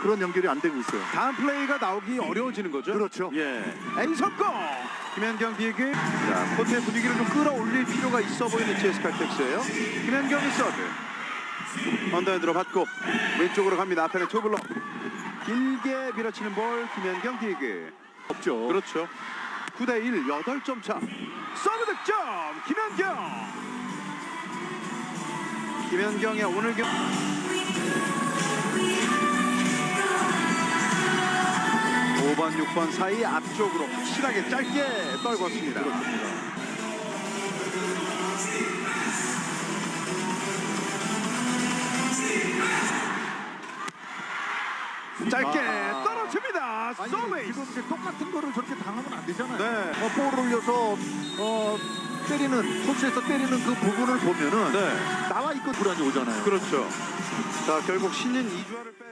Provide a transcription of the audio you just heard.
그런 연결이 안 되고 있어요. 다음 플레이가 나오기 어려워지는 거죠. 그렇죠. 예. A 성공. 김현경 비에게 자 코트의 분위기를 좀 끌어올릴 필요가 있어 보이는 GS 칼텍스예요. 김현경이 서브. 언더헤드로 받고 왼쪽으로 갑니다. 앞에는 투블러. 길게 밀어치는 볼 김현경 디그. 없죠. 그렇죠. 9대 1, 8점 차. 서브 득점 김현경. 김현경의 오늘 경 5번, 6번 사이 앞쪽으로 확실하게 짧게 떨궜습니다. 짧게 아. 떨어집니다. 아니, 서베이스. 지금 이제 똑같은 거를 저렇게 당하면 안 되잖아요. 네. 어, 볼을 올려서 어, 때리는 토스에서 때리는 그 부분을 보면은 네. 나와 있고 불안이 오잖아요. 그렇죠. 자, 결국 신인 이주아를 빼고